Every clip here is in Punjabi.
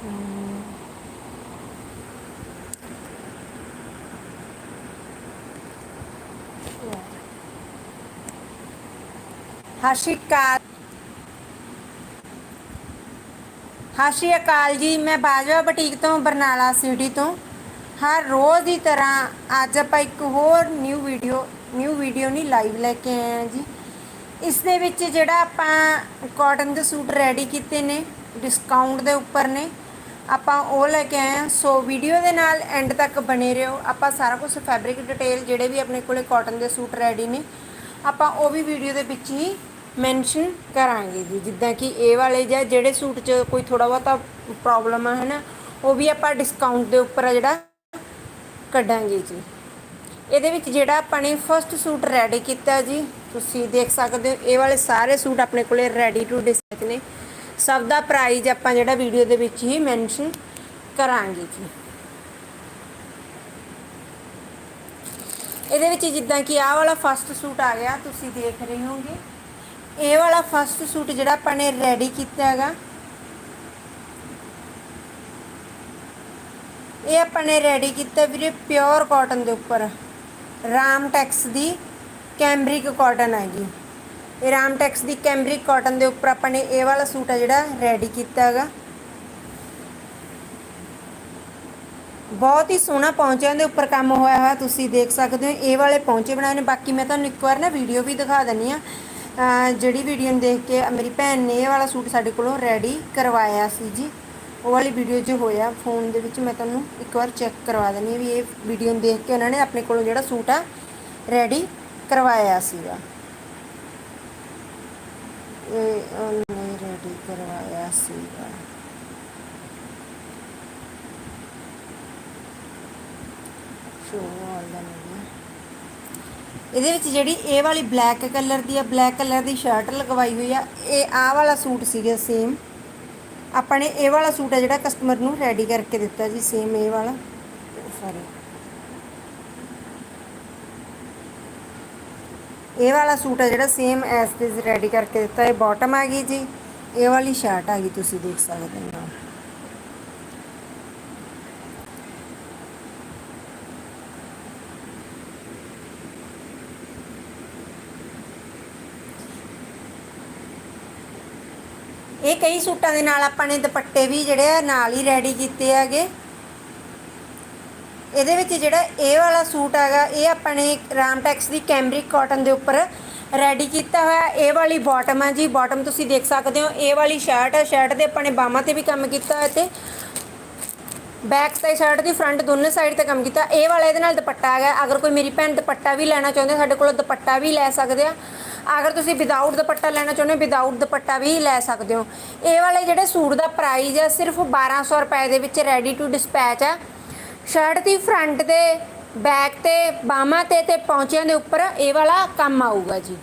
ਸਤਿ ਸ਼੍ਰੀ ਅਕਾਲ ਅਕਾਲ ਜੀ, ਮੈਂ ਬਾਜਵਾ ਬੁਟੀਕ ਤੋਂ ਬਰਨਾਲਾ ਸਿਟੀ ਤੋਂ। ਹਰ ਰੋਜ਼ ਦੀ ਤਰ੍ਹਾਂ ਅੱਜ ਆਪਾਂ ਇੱਕ ਹੋਰ ਨਿਊ ਵੀਡੀਓ ਨਿਊ ਵੀਡੀਓ ਨਹੀਂ ਲਾਈਵ ਲੈ ਕੇ ਆਏ ਹਾਂ ਜੀ। ਇਸ ਦੇ ਵਿੱਚ ਜਿਹੜਾ ਆਪਾਂ ਕਾਟਨ ਦੇ ਸੂਟ ਰੈਡੀ ਕੀਤੇ ਨੇ ਡਿਸਕਾਊਂਟ ਦੇ ਉੱਪਰ ਨੇ ਆਪਾਂ ਉਹ ਲੈ ਕੇ ਆਏ ਹਾਂ। ਸੋ ਵੀਡੀਓ ਦੇ ਨਾਲ ਐਂਡ ਤੱਕ ਬਣੇ ਰਹੋ। ਆਪਾਂ ਸਾਰਾ ਕੁਝ ਫੈਬਰਿਕ ਡਿਟੇਲ ਜਿਹੜੇ ਵੀ ਆਪਣੇ ਕੋਲੇ ਕਾਟਨ ਦੇ ਸੂਟ ਰੈਡੀ ਨੇ, ਆਪਾਂ ਉਹ ਵੀ ਵੀਡੀਓ ਦੇ ਵਿੱਚ ਹੀ ਮੈਂਸ਼ਨ ਕਰਾਂਗੇ ਜੀ। ਜਿੱਦਾਂ ਕਿ ਇਹ ਵਾਲੇ ਜਾਂ ਜਿਹੜੇ ਸੂਟ 'ਚ ਕੋਈ ਥੋੜਾ ਬਹੁਤਾ ਪ੍ਰੋਬਲਮ ਆ, ਹਨਾ, ਉਹ ਵੀ ਆਪਾਂ ਡਿਸਕਾਊਂਟ ਦੇ ਉੱਪਰ ਆ ਜਿਹੜਾ ਕੱਢਾਂਗੇ ਜੀ। ਇਹਦੇ ਵਿੱਚ ਜਿਹੜਾ ਆਪਾਂ ਨੇ ਫਰਸਟ ਸੂਟ ਰੈਡੀ ਕੀਤਾ ਜੀ, ਤੁਸੀਂ ਦੇਖ ਸਕਦੇ ਹੋ, ਇਹ ਵਾਲੇ ਸਾਰੇ ਸੂਟ ਆਪਣੇ ਕੋਲੇ ਰੈਡੀ ਟੂ ਡਿਸਪੈਚ ਨੇ। ਸਭ ਦਾ ਪ੍ਰਾਈਜ਼ ਆਪਾਂ ਜਿਹੜਾ ਵੀਡੀਓ ਦੇ ਵਿੱਚ ਹੀ ਮੈਂਸ਼ਨ ਕਰਾਂਗੇ ਜੀ। ਇਹਦੇ ਵਿੱਚ ਜਿੱਦਾਂ ਕਿ ਆਹ ਵਾਲਾ ਫਸਟ ਸੂਟ ਆ ਗਿਆ, ਤੁਸੀਂ ਦੇਖ ਰਹੇ ਹੋਗੇ ਇਹ ਵਾਲਾ ਫਸਟ ਸੂਟ ਜਿਹੜਾ ਆਪਾਂ ਨੇ ਰੈਡੀ ਕੀਤਾ ਹੈਗਾ। ਇਹ ਆਪਾਂ ਨੇ ਰੈਡੀ ਕੀਤਾ ਵੀਰੇ ਪਿਓਰ ਕਾਟਨ ਦੇ ਉੱਪਰ। ਰਾਮ ਟੈਕਸ ਦੀ ਕੈਂਬਰਿਕ ਕਾਟਨ ਹੈ ਜੀ। ਇਹ ਰਾਮ ਟੈਕਸ ਦੀ ਕੈਂਬਰਿਕ ਕਾਟਨ ਦੇ ਉੱਪਰ ਆਪਾਂ ਨੇ ਇਹ ਵਾਲਾ ਸੂਟ ਆ ਜਿਹੜਾ ਰੈਡੀ ਕੀਤਾ ਹੈਗਾ। ਬਹੁਤ ਹੀ ਸੋਹਣਾ ਪੌਂਚਿਆਂ ਦੇ ਉੱਪਰ ਕੰਮ ਹੋਇਆ ਹੋਇਆ, ਤੁਸੀਂ ਦੇਖ ਸਕਦੇ ਹੋ, ਇਹ ਵਾਲੇ ਪੌਂਚੇ ਬਣਾਏ ਨੇ। ਬਾਕੀ ਮੈਂ ਤੁਹਾਨੂੰ ਇੱਕ ਵਾਰ ਨਾ ਵੀਡੀਓ ਵੀ ਦਿਖਾ ਦਿੰਨੀ ਆ ਜਿਹੜੀ ਵੀਡੀਓ ਨੂੰ ਦੇਖ ਕੇ ਮੇਰੀ ਭੈਣ ਨੇ ਇਹ ਵਾਲਾ ਸੂਟ ਸਾਡੇ ਕੋਲੋਂ ਰੈਡੀ ਕਰਵਾਇਆ ਸੀ ਜੀ। ਉਹ ਵਾਲੀ ਵੀਡੀਓ 'ਚ ਹੋਇਆ। ਫੋਨ ਦੇ ਵਿੱਚ ਮੈਂ ਤੁਹਾਨੂੰ ਇੱਕ ਵਾਰ ਚੈੱਕ ਕਰਵਾ ਦਿੰਨੀ ਆ ਵੀ ਇਹ ਵੀਡੀਓ ਨੂੰ ਦੇਖ ਕੇ ਉਹਨਾਂ ਨੇ ਆਪਣੇ ਕੋਲੋਂ ਜਿਹੜਾ ਸੂਟ ਆ ਰੈਡੀ ਕਰਵਾਇਆ ਸੀਗਾ। ਇਹ ਉਹਨੇ ਰੈਡੀ ਕਰਵਾਇਆ ਸੀਗਾ। ਸ਼ੋ ਆਲ ਇਹਦੇ ਵਿੱਚ ਜਿਹੜੀ ਇਹ ਵਾਲੀ ਬਲੈਕ ਕਲਰ ਦੀ ਆ ਬਲੈਕ ਕਲਰ ਦੀ ਸ਼ਰਟ ਲਗਵਾਈ ਹੋਈ ਆ, ਇਹ ਆਹ ਵਾਲਾ ਸੂਟ ਸੀਗਾ ਸੇਮ ਆਪਾਂ ਨੇ ਇਹ ਵਾਲਾ ਸੂਟ ਆ ਜਿਹੜਾ ਕਸਟਮਰ ਨੂੰ ਰੈਡੀ ਕਰਕੇ ਦਿੱਤਾ ਜੀ ਸੇਮ ਇਹ ਵਾਲਾ। ਸੌਰੀ ਇਹ ਵਾਲਾ ਸੂਟ ਹੈ ਜਿਹੜਾ ਸੇਮ ਐਸ ਦਿਸ ਰੈਡੀ ਕਰਕੇ ਦਿੱਤਾ, ਇਹ ਬਾਟਮ ਆ ਗਈ ਜੀ। ਇਹ ਵਾਲੀ ਸ਼ਰਟ ਆ ਗਈ, ਤੁਸੀਂ ਦੇਖ ਸਕਦੇ ਹੋ। ਇਹ ਕਈ ਸੂਟਾਂ ਦੇ ਨਾਲ ਆਪਾਂ ਨੇ ਦੁਪੱਟੇ ਵੀ ਜਿਹੜੇ ਆ ਨਾਲ ਹੀ ਰੈਡੀ ਕੀਤੇ ਹੈਗੇ। ਇਹਦੇ ਵਿੱਚ ਜਿਹੜਾ ਇਹ ਵਾਲਾ ਸੂਟ ਹੈਗਾ, ਇਹ ਆਪਾਂ ਨੇ ਰਾਮਟੈਕਸ ਦੀ ਕੈਮਰਿਕ ਕਾਟਨ ਦੇ ਉੱਪਰ ਰੈਡੀ ਕੀਤਾ ਹੋਇਆ। ਇਹ ਵਾਲੀ ਬਾਟਮ ਹੈ ਜੀ। ਬਾਟਮ ਤੁਸੀਂ ਦੇਖ ਸਕਦੇ ਹੋ, ਇਹ ਵਾਲੀ ਸ਼ਰਟ ਹੈ ਸ਼ਰਟ ਦੇ ਆਪਾਂ ਨੇ ਬਾਹਾਂ ਤੇ ਵੀ ਕੰਮ ਕੀਤਾ ਹੋਇਆ ਤੇ ਬੈਕ ਤੇ ਸ਼ਰਟ ਦੀ ਫਰੰਟ ਦੋਨੇ ਸਾਈਡ ਤੇ ਕੰਮ ਕੀਤਾ। ਇਹ ਵਾਲਾ ਇਹਦੇ ਨਾਲ ਦੁਪੱਟਾ ਹੈਗਾ। ਅਗਰ ਕੋਈ ਮੇਰੀ ਭੈਣ ਦੁਪੱਟਾ ਵੀ ਲੈਣਾ ਚਾਹੁੰਦੇ ਸਾਡੇ ਕੋਲ ਦੁਪੱਟਾ ਵੀ ਲੈ ਸਕਦੇ ਆ। ਅਗਰ ਤੁਸੀਂ ਵਿਦਆਊਟ ਦੁਪੱਟਾ ਲੈਣਾ ਚਾਹੁੰਦੇ ਹੋ ਵਿਦਆਊਟ ਦੁਪੱਟਾ ਵੀ ਲੈ ਸਕਦੇ ਹੋ। ਇਹ ਵਾਲੇ ਜਿਹੜੇ ਸੂਟ ਦਾ ਪ੍ਰਾਈਸ ਹੈ ਸਿਰਫ 1200 ਰੁਪਏ ਦੇ ਵਿੱਚ ਰੈਡੀ ਟੂ ਡਿਸਪੈਚ ਹੈ ਸ਼ਰਟ ਦੀ ਫਰੰਟ ਤੇ ਬੈਕ ਤੇ, ਬਾਹਾਂ ਤੇ ਤੇ ਪੌਂਚਿਆਂ ਦੇ ਉੱਪਰ ਇਹ ਵਾਲਾ ਕੰਮ ਆਊਗਾ ਜੀ।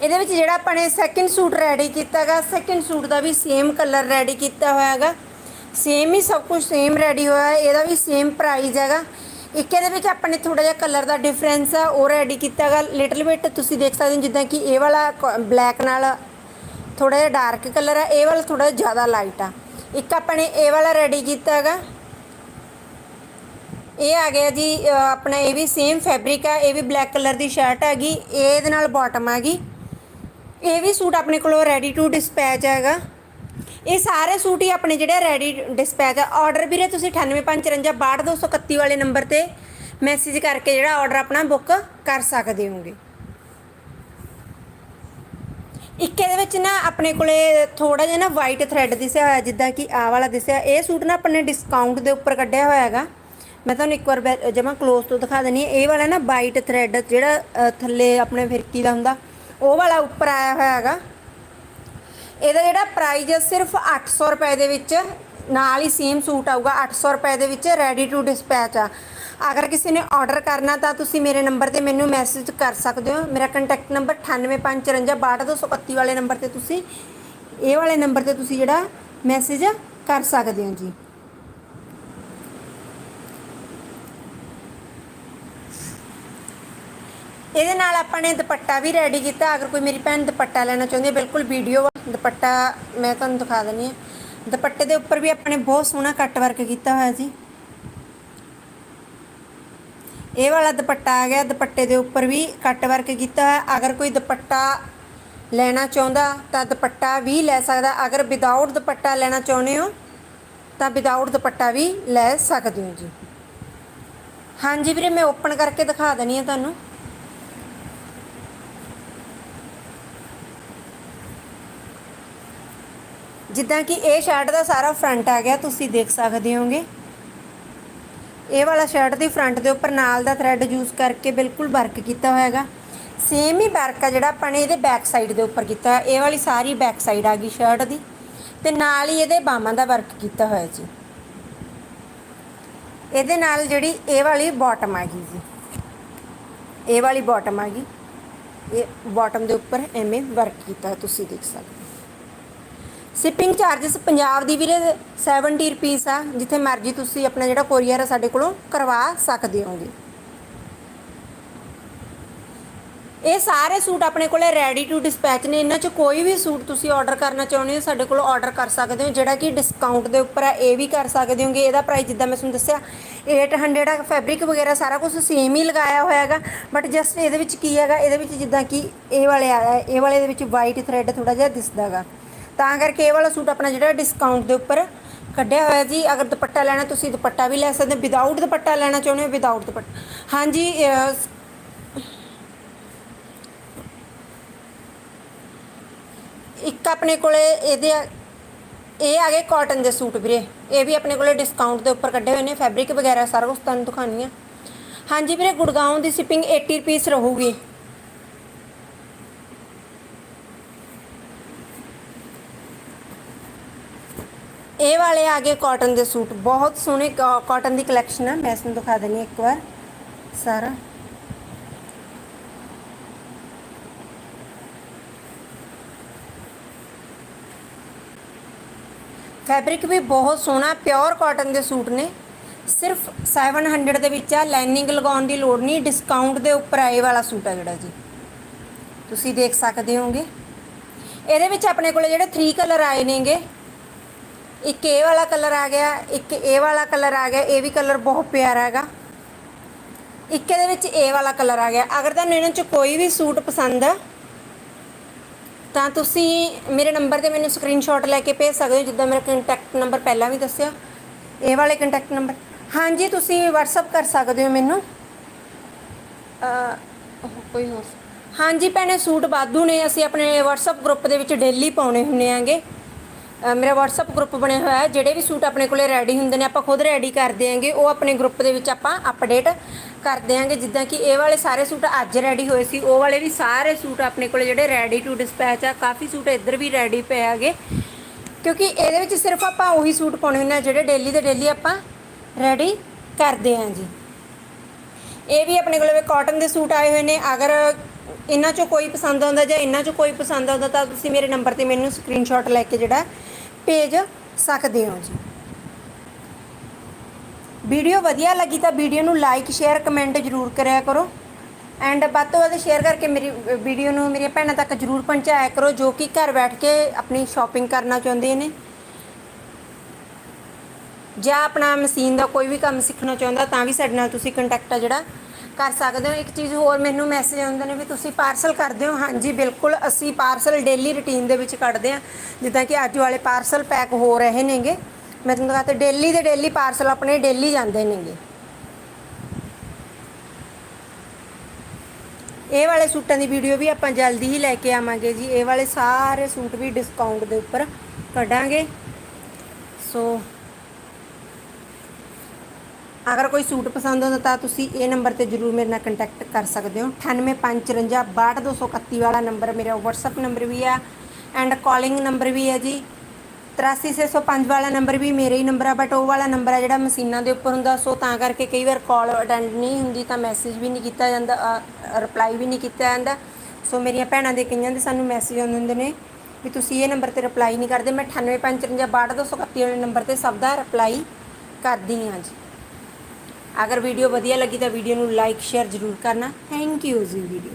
ਇਹਦੇ ਵਿੱਚ ਜਿਹੜਾ ਆਪਾਂ ਨੇ ਸੈਕਿੰਡ ਸੂਟ ਰੈਡੀ ਕੀਤਾਗਾ ਸੈਕਿੰਡ ਸੂਟ ਦਾ ਵੀ ਸੇਮ ਕਲਰ ਰੈਡੀ ਕੀਤਾ ਹੋਇਆ ਹੈਗਾ ਸੇਮ ਹੀ ਸਭ ਕੁਝ ਸੇਮ ਰੈਡੀ ਹੋਇਆ ਹੈ ਇਹਦਾ ਵੀ ਸੇਮ ਪ੍ਰਾਈਸ ਹੈਗਾ। ਇੱਕ ਇਹਦੇ ਵਿੱਚ ਆਪਾਂ ਨੇ ਥੋੜਾ ਜਿਹਾ ਕਲਰ ਦਾ ਡਿਫਰੈਂਸ ਆ, ਉਹ ਰੈਡੀ ਕੀਤਾ ਹੈਗਾ ਲਿਟਲ ਬਿਟ ਤੁਸੀਂ ਦੇਖ ਸਕਦੇ ਹੋ ਜਿੱਦਾਂ ਕਿ ਇਹ ਵਾਲਾ ਬਲੈਕ ਨਾਲ ਥੋੜਾ ਜਿਹਾ ਡਾਰਕ ਕਲਰ ਆ, ਇਹ ਵਾਲਾ ਥੋੜਾ ਜ਼ਿਆਦਾ ਲਾਈਟ ਆ। ਇੱਕ ਆਪਾਂ ਨੇ ਇਹ ਵਾਲਾ ਰੈਡੀ ਕੀਤਾ ਹੈਗਾ ਇਹ ਆ ਗਿਆ ਜੀ ਆਪਣਾ ਇਹ ਵੀ ਸੇਮ ਫੈਬਰਿਕ ਆ, ਇਹ ਵੀ ਬਲੈਕ ਕਲਰ ਦੀ ਸ਼ਰਟ ਹੈਗੀ, ਇਹਦੇ ਨਾਲ ਬਾਟਮ ਹੈਗੀ ਇਹ ਵੀ ਸੂਟ ਆਪਣੇ ਕੋਲੋਂ ਰੈਡੀ ਟੂ ਡਿਸਪੈਚ ਹੈਗਾ। ਇਹ ਸਾਰੇ ਸੂਟ ਹੀ ਆਪਣੇ ਜਿਹੜੇ ਰੈਡੀ ਡਿਸਪੈਚ ਆ। ਆਰਡਰ ਵੀਰੇ ਤੁਸੀਂ 9854562231 ਵਾਲੇ ਨੰਬਰ ਤੇ ਮੈਸੇਜ ਕਰਕੇ ਜਿਹੜਾ ਆਰਡਰ ਆਪਣਾ ਬੁੱਕ ਕਰ ਸਕਦੇ ਹੋਗੇ। ਇੱਕ ਇਹਦੇ ਵਿੱਚ ਨਾ ਆਪਣੇ ਕੋਲੇ ਥੋੜਾ ਜਿਹਾ ਨਾ ਵਾਈਟ ਥ੍ਰੈਡ ਦਿਸਿਆ ਹੋਇਆ, ਜਿੱਦਾਂ ਕਿ ਆਹ ਵਾਲਾ ਦਿਸਿਆ। ਇਹ ਸੂਟ ਨਾ ਆਪਣੇ ਡਿਸਕਾਊਂਟ ਦੇ ਉੱਪਰ ਕੱਢਿਆ ਹੋਇਆ ਹੈਗਾ। ਮੈਂ ਤੁਹਾਨੂੰ ਇੱਕ ਵਾਰ ਜਮਾ ਕਲੋਜ਼ ਤੋਂ ਦਿਖਾ ਦਿੰਨੀ ਇਹ ਵਾਲਾ ਨਾ ਵਾਈਟ ਥ੍ਰੈਡ ਜਿਹੜਾ ਥੱਲੇ ਆਪਣੇ ਫਿਰਕੀ ਦਾ ਹੁੰਦਾ, ਉਹ ਵਾਲਾ ਉੱਪਰ ਆਇਆ ਹੋਇਆ ਹੈਗਾ। ਇਹਦਾ ਜਿਹੜਾ ਪ੍ਰਾਈਸ ਹੈ ਸਿਰਫ 800 ਰੁਪਏ ਦੇ ਵਿੱਚ, ਨਾਲ ਹੀ ਸੇਮ ਸੂਟ ਆਊਗਾ 800 ਰੁਪਏ ਦੇ ਵਿੱਚ ਰੈਡੀ ਟੂ ਡਿਸਪੈਚ ਆ। ਅਗਰ ਕਿਸੇ ਨੇ ਆਰਡਰ ਕਰਨਾ ਤਾਂ ਤੁਸੀਂ ਮੇਰੇ ਨੰਬਰ ਤੇ ਮੈਨੂੰ ਮੈਸੇਜ ਕਰ ਸਕਦੇ ਹੋ। ਮੇਰਾ ਕੰਟੈਕਟ ਨੰਬਰ 9854562231 ਵਾਲੇ ਨੰਬਰ ਤੇ ਤੁਸੀਂ, ਇਹ ਵਾਲੇ ਨੰਬਰ ਤੇ ਤੁਸੀਂ ਜਿਹੜਾ ਮੈਸੇਜ ਕਰ ਸਕਦੇ ਹੋ ਜੀ। ਇਹਦੇ ਨਾਲ ਆਪਾਂ ਨੇ ਦੁਪੱਟਾ ਵੀ ਰੈਡੀ ਕੀਤਾ। ਅਗਰ ਕੋਈ ਮੇਰੀ ਭੈਣ ਦੁਪੱਟਾ ਲੈਣਾ ਚਾਹੁੰਦੀ ਹੈ, ਬਿਲਕੁਲ ਵੀਡੀਓ ਦੁਪੱਟਾ ਮੈਂ ਤੁਹਾਨੂੰ ਦਿਖਾ ਦਿੰਨੀ ਆ ਦੁਪੱਟੇ ਦੇ ਉੱਪਰ ਵੀ ਆਪਣੇ ਬਹੁਤ ਸੋਹਣਾ ਕੱਟ ਵਰਕ ਕੀਤਾ ਹੋਇਆ ਜੀ। ਇਹ ਵਾਲਾ ਦੁਪੱਟਾ ਆ ਗਿਆ। ਦੁਪੱਟੇ ਦੇ ਉੱਪਰ ਵੀ ਕੱਟ ਵਰਕ ਕੀਤਾ ਹੋਇਆ। ਅਗਰ ਕੋਈ ਦੁਪੱਟਾ ਲੈਣਾ ਚਾਹੁੰਦਾ ਤਾਂ ਦੁਪੱਟਾ ਵੀ ਲੈ ਸਕਦਾ। ਅਗਰ ਵਿਦਆਊਟ ਦੁਪੱਟਾ ਲੈਣਾ ਚਾਹੁੰਦੇ ਹੋ, ਤਾਂ ਵਿਦਆਊਟ ਦੁਪੱਟਾ ਵੀ ਲੈ ਸਕਦੇ ਹੋ ਜੀ। ਹਾਂਜੀ ਵੀਰੇ, ਮੈਂ ਓਪਨ ਕਰਕੇ ਦਿਖਾ ਦਣੀ ਆ ਤੁਹਾਨੂੰ। ਜਿੱਦਾਂ ਕਿ ਇਹ ਸ਼ਰਟ ਦਾ ਸਾਰਾ ਫਰੰਟ ਆ ਗਿਆ, ਤੁਸੀਂ ਦੇਖ ਸਕਦੇ ਹੋਗੇ। ਇਹ ਵਾਲਾ ਸ਼ਰਟ ਦੀ ਫਰੰਟ ਦੇ ਉੱਪਰ ਨਾਲ ਦਾ ਥਰੈਡ ਯੂਜ਼ ਕਰਕੇ ਬਿਲਕੁਲ ਵਰਕ ਕੀਤਾ ਹੋਇਆ ਹੋਇਆਗਾ ਸੇਮ ਹੀ ਵਰਕ ਆ ਜਿਹੜਾ ਆਪਾਂ ਨੇ ਇਹਦੇ ਬੈਕ ਸਾਈਡ ਦੇ ਉੱਪਰ ਕੀਤਾ ਹੋਇਆ। ਇਹ ਵਾਲੀ ਸਾਰੀ ਬੈਕ ਸਾਈਡ ਆ ਗਈ ਸ਼ਰਟ ਦੀ ਤੇ ਨਾਲ ਹੀ ਇਹਦੇ ਬਾਹਾਂ ਦਾ ਵਰਕ ਕੀਤਾ ਹੋਇਆ ਜੀ। ਇਹਦੇ ਨਾਲ ਜਿਹੜੀ ਇਹ ਵਾਲੀ ਬਾਟਮ ਆ ਗਈ ਜੀ। ਇਹ ਵਾਲੀ ਬਾਟਮ ਆ ਗਈ। ਇਹ ਬਾਟਮ ਦੇ ਉੱਪਰ ਐਵੇਂ ਵਰਕ ਕੀਤਾ ਤੁਸੀਂ ਦੇਖ ਸਕਦੇ ਸ਼ਿਪਿੰਗ ਚਾਰजेस ਪੰਜਾਬ ਦੀ ਵੀਰੇ 70 ਰੁਪੀਸ ਆ, ਜਿੱਥੇ ਮਰਜ਼ੀ ਤੁਸੀਂ ਆਪਣਾ ਜਿਹੜਾ ਕੋਰੀਅਰ ਆ ਸਾਡੇ ਕੋਲੋਂ ਕਰਵਾ ਸਕਦੇ ਹੋਗੇ ਇਹ ਸਾਰੇ ਸੂਟ ਆਪਣੇ ਕੋਲੇ ਰੈਡੀ ਟੂ ਡਿਸਪੈਚ ਨੇ, ਇਹਨਾਂ ਚ ਕੋਈ ਵੀ ਸੂਟ ਤੁਸੀਂ ਆਰਡਰ ਕਰਨਾ ਚਾਹੁੰਦੇ ਹੋ, ਸਾਡੇ ਕੋਲ ਆਰਡਰ ਕਰ ਸਕਦੇ ਹੋ, ਜਿਹੜਾ ਕਿ ਡਿਸਕਾਊਂਟ ਦੇ ਉੱਪਰ ਆ, ਇਹ ਵੀ ਕਰ ਸਕਦੇ ਹੋਗੇ ਇਹਦਾ ਪ੍ਰਾਈਸ ਜਿੱਦਾਂ ਮੈਂ ਤੁਹਾਨੂੰ ਦੱਸਿਆ 800 ਆ ਫੈਬਰਿਕ ਵਗੈਰਾ ਸਾਰਾ ਕੁਝ ਸੇਮ ਹੀ ਲਗਾਇਆ ਹੋਇਆ ਹੈਗਾ। ਬਟ ਜਸਟ ਇਹਦੇ ਵਿੱਚ ਕੀ ਹੈਗਾ, ਇਹਦੇ ਵਿੱਚ ਜਿੱਦਾਂ ਕਿ ਇਹ ਵਾਲੇ ਆ, ਇਹ ਵਾਲੇ ਦੇ ਵਿੱਚ ਵਾਈਟ ਥਰੈਡ ਥੋੜਾ ਜਿਹਾ ਦਿਸਦਾਗਾ। ਤਾਂ ਕਰਕੇ ਇਹ ਵਾਲਾ ਸੂਟ ਆਪਣਾ ਜਿਹੜਾ ਡਿਸਕਾਊਂਟ ਦੇ ਉੱਪਰ ਕੱਢਿਆ ਹੋਇਆ ਜੀ। ਅਗਰ ਦੁਪੱਟਾ ਲੈਣਾ, ਤੁਸੀਂ ਦੁਪੱਟਾ ਵੀ ਲੈ ਸਕਦੇ ਹੋ। ਵਿਦਆਊਟ ਦੁਪੱਟਾ ਲੈਣਾ ਚਾਹੁੰਦੇ ਹੋ ਵਿਦਆਊਟ ਦੁਪੱਟਾ। ਹਾਂਜੀ ਇੱਕ ਆਪਣੇ ਕੋਲੇ ਇਹਦੇ ਇਹ ਆ ਗਏ ਕਾਟਨ ਦੇ ਸੂਟ ਵੀਰੇ। ਇਹ ਵੀ ਆਪਣੇ ਕੋਲੇ ਡਿਸਕਾਊਂਟ ਦੇ ਉੱਪਰ ਕੱਢੇ ਹੋਏ ਨੇ। ਫੈਬਰਿਕ ਵਗੈਰਾ ਸਾਰਾ ਕੁਝ ਤੁਹਾਨੂੰ ਦਿਖਾਉਣੀ ਆ। ਹਾਂਜੀ ਵੀਰੇ ਗੁੜਗਾਉਂ ਦੀ ਸ਼ਿਪਿੰਗ 80 ਰੁਪੀਸ ਰਹੂਗੀ। ਇਹ ਵਾਲੇ ਆ ਗਏ ਕਾਟਨ ਦੇ ਸੂਟ। ਬਹੁਤ ਸੋਹਣੇ ਕਾਟਨ ਦੀ ਕਲੈਕਸ਼ਨ ਆ। ਮੈਂ ਇਸ ਨੂੰ ਦਿਖਾ ਦਿੰਨੀ ਇੱਕ ਵਾਰ। ਸਾਰਾ। ਫੈਬਰਿਕ ਵੀ ਬਹੁਤ ਸੋਹਣਾ ਪਿਓਰ ਕਾਟਨ ਦੇ ਸੂਟ ਨੇ। ਸਿਰਫ 700 ਦੇ ਵਿੱਚ ਆ। ਲਾਈਨਿੰਗ ਲਗਾਉਣ ਦੀ ਲੋੜ ਨਹੀਂ। ਡਿਸਕਾਊਂਟ ਦੇ ਉੱਪਰ ਆਏ ਵਾਲਾ ਸੂਟ ਆ ਜਿਹੜਾ ਜੀ। ਤੁਸੀਂ ਦੇਖ ਸਕਦੇ ਹੋਗੇ। ਇਹਦੇ ਵਿੱਚ ਆਪਣੇ ਕੋਲੇ ਜਿਹੜੇ 3 ਕਲਰ ਆਏ ਨੇਗੇ ਇੱਕ ਇਹ ਵਾਲਾ ਕਲਰ ਆ ਗਿਆ, ਇੱਕ ਇਹ ਵਾਲਾ ਕਲਰ ਆ ਗਿਆ, ਇਹ ਵੀ ਕਲਰ ਬਹੁਤ ਪਿਆਰਾ ਹੈਗਾ। ਇੱਕ ਇਹਦੇ ਵਿੱਚ ਇਹ ਵਾਲਾ ਕਲਰ ਆ ਗਿਆ। ਅਗਰ ਤੁਹਾਨੂੰ ਇਹਨਾਂ ਚ ਕੋਈ ਵੀ ਸੂਟ ਪਸੰਦ ਆ, ਤਾਂ ਤੁਸੀਂ ਮੇਰੇ ਨੰਬਰ ਤੇ ਮੈਨੂੰ ਸਕਰੀਨਸ਼ਾਟ ਲੈ ਕੇ ਭੇਜ ਸਕਦੇ ਹੋ, ਜਿੱਦਾਂ ਮੇਰਾ ਕੰਟੈਕਟ ਨੰਬਰ ਪਹਿਲਾਂ ਵੀ ਦੱਸਿਆ। ਇਹ ਵਾਲੇ ਕੰਟੈਕਟ ਨੰਬਰ ਹਾਂਜੀ, ਤੁਸੀਂ WhatsApp ਕਰ ਸਕਦੇ ਹੋ ਮੈਨੂੰ। ਕੋਈ ਹੋਰ। ਹਾਂਜੀ ਭੈਣੇ, ਸੂਟ ਵਾਧੂ ਨੇ, ਅਸੀਂ ਆਪਣੇ WhatsApp ਗਰੁੱਪ ਦੇ ਵਿੱਚ ਡੇਲੀ ਪਾਉਣੇ ਹੁੰਨੇ ਆਂਗੇ ਮੇਰਾ WhatsApp ਗਰੁੱਪ ਬਣਿਆ ਹੋਇਆ ਹੈ, ਜਿਹੜੇ ਵੀ ਸੂਟ ਆਪਣੇ ਕੋਲੇ ਰੈਡੀ ਹੁੰਦੇ ਨੇ, ਆਪਾਂ ਖੁਦ ਰੈਡੀ ਕਰਦੇ ਆਂਗੇ ਉਹ ਆਪਣੇ ਗਰੁੱਪ ਦੇ ਵਿੱਚ ਆਪਾਂ ਅਪਡੇਟ ਕਰਦੇ ਆਂਗੇ ਜਿੱਦਾਂ ਕਿ ਇਹ ਵਾਲੇ ਸਾਰੇ ਸੂਟ ਅੱਜ ਰੈਡੀ ਹੋਏ ਸੀ, ਉਹ ਵਾਲੇ ਵੀ ਸਾਰੇ ਸੂਟ ਆਪਣੇ ਕੋਲੇ ਜਿਹੜੇ ਰੈਡੀ ਟੂ ਡਿਸਪੈਚ ਆ, ਕਾਫੀ ਸੂਟ ਇੱਧਰ ਵੀ ਰੈਡੀ ਪਏ ਆਗੇ ਕਿਉਂਕਿ ਇਹਦੇ ਵਿੱਚ ਸਿਰਫ ਆਪਾਂ ਉਹੀ ਸੂਟ ਪਾਉਣੇ ਹੁੰਦੇ ਆ, ਜਿਹੜੇ ਡੇਲੀ ਦੇ ਡੇਲੀ ਆਪਾਂ ਰੈਡੀ ਕਰਦੇ ਆਂ ਜੀ। ਇਹ ਵੀ ਆਪਣੇ ਕੋਲੇ ਕਾਟਨ ਦੇ ਸੂਟ ਆਏ ਹੋਏ ਨੇ, ਅਗਰ ਇਹਨਾਂ ਚੋਂ ਕੋਈ ਪਸੰਦ ਆਉਂਦਾ ਜਾਂ ਇਹਨਾਂ ਚੋਂ ਕੋਈ ਪਸੰਦ ਆਉਂਦਾ ਤਾਂ ਤੁਸੀਂ ਮੇਰੇ ਨੰਬਰ ਤੇ ਮੈਨੂੰ ਸਕਰੀਨਸ਼ਾਟ ਲੈ ਕੇ ਜਿਹੜਾ ਭੇਜ ਸਕਦੇ ਹੋ ਜੀ। ਵੀਡੀਓ ਵਧੀਆ ਲੱਗੀ ਤਾਂ ਵੀਡੀਓ ਨੂੰ ਲਾਈਕ ਸ਼ੇਅਰ ਕਮੈਂਟ ਜ਼ਰੂਰ ਕਰਿਆ ਕਰੋ। ਐਂਡ ਵੱਧ ਤੋਂ ਵੱਧ ਸ਼ੇਅਰ ਕਰਕੇ ਮੇਰੀ ਵੀਡੀਓ ਨੂੰ ਮੇਰੀਆਂ ਭੈਣਾਂ ਤੱਕ ਜ਼ਰੂਰ ਪਹੁੰਚਾਇਆ ਕਰੋ ਜੋ ਕਿ ਘਰ ਬੈਠ ਕੇ ਆਪਣੀ ਸ਼ਾਪਿੰਗ ਕਰਨਾ ਚਾਹੁੰਦੇ ਨੇ। ਜਾਂ ਆਪਣਾ ਮਸ਼ੀਨ ਦਾ ਕੋਈ ਵੀ ਕੰਮ ਸਿੱਖਣਾ ਚਾਹੁੰਦਾ ਤਾਂ ਵੀ ਸਾਡੇ ਨਾਲ ਤੁਸੀਂ ਕੰਟੈਕਟ ਆ ਜਿਹੜਾ ਕਰ ਸਕਦੇ ਹੋ। ਇੱਕ ਚੀਜ਼ ਹੋਰ ਮੈਨੂੰ ਮੈਸੇਜ ਆਉਂਦੇ ਨੇ ਵੀ ਤੁਸੀਂ ਪਾਰਸਲ ਕਰਦੇ ਹੋ। ਹਾਂਜੀ, ਬਿਲਕੁਲ। ਅਸੀਂ ਪਾਰਸਲ ਡੇਲੀ ਰੁਟੀਨ ਦੇ ਵਿੱਚ ਕੱਢਦੇ ਹਾਂ। ਜਿੱਦਾਂ ਕਿ ਅੱਜ ਵਾਲੇ ਪਾਰਸਲ ਪੈਕ ਹੋ ਰਹੇ ਨੇਗੇ। ਮੈਂ ਤੁਹਾਨੂੰ ਕਹਾਂ ਤੇ ਡੇਲੀ ਦੇ ਡੇਲੀ ਪਾਰਸਲ ਆਪਣੇ ਡੇਲੀ ਜਾਂਦੇ ਨੇਗੇ। ਇਹ ਵਾਲੇ ਸੂਟਾਂ ਦੀ ਵੀਡੀਓ ਵੀ ਆਪਾਂ ਜਲਦੀ ਹੀ ਲੈ ਕੇ ਆਵਾਂਗੇ ਜੀ। ਇਹ ਵਾਲੇ ਸਾਰੇ ਸੂਟ ਵੀ ਡਿਸਕਾਊਂਟ ਦੇ ਉੱਪਰ ਕੱਢਾਂਗੇ। ਸੋ ਅਗਰ ਕੋਈ ਸੂਟ ਪਸੰਦ ਆਉਂਦਾ ਤਾਂ ਤੁਸੀਂ ਇਹ ਨੰਬਰ ਤੇ ਜਰੂਰ ਮੇਰੇ ਨਾਲ ਕੰਟੈਕਟ ਕਰ ਸਕਦੇ ਹੋ। 9854 ਵਾਲਾ ਨੰਬਰ ਮੇਰਾ WhatsApp ਨੰਬਰ ਵੀ ਆ ਐਂਡ ਕਾਲਿੰਗ ਨੰਬਰ ਵੀ ਹੈ ਜੀ। 83605 ਵਾਲਾ ਨੰਬਰ ਵੀ ਮੇਰੇ ਹੀ ਨੰਬਰ ਆ ਬਟ ਉਹ ਵਾਲਾ ਨੰਬਰ ਆ ਜਿਹੜਾ ਮਸ਼ੀਨਾਂ ਦੇ ਉੱਪਰ ਹੁੰਦਾ, ਸੋ ਤਾਂ ਕਰਕੇ ਕਈ ਵਾਰ ਕਾਲ ਅਟੈਂਡ ਨਹੀਂ ਹੁੰਦੀ ਤਾਂ ਮੈਸੇਜ ਵੀ ਨਹੀਂ ਕੀਤਾ ਜਾਂਦਾ ਰਿਪਲਾਈ ਵੀ ਨਹੀਂ ਕੀਤਾ ਜਾਂਦਾ। ਸੋ ਮੇਰੀਆਂ ਭੈਣਾਂ ਦੇ ਕਈਆਂ ਦੇ ਸਾਨੂੰ ਮੈਸੇਜ ਆਉਂਦੇ ਹੁੰਦੇ ਨੇ ਵੀ ਤੁਸੀਂ ਇਹ ਨੰਬਰ ਤੇ ਰਿਪਲਾਈ ਨਹੀਂ ਕਰਦੇ। ਮੈਂ 9854 ਵਾਲੇ ਨੰਬਰ ਤੇ ਸਭ ਦਾ ਰਿਪਲਾਈ ਕਰਦੀ ਹਾਂ ਜੀ। ਅਗਰ ਵੀਡੀਓ ਵਧੀਆ ਲੱਗੀ ਤਾਂ ਵੀਡੀਓ ਨੂੰ ਲਾਈਕ ਸ਼ੇਅਰ ਜ਼ਰੂਰ ਕਰਨਾ। ਥੈਂਕ ਯੂ ਜੀ ਵੀਡੀਓ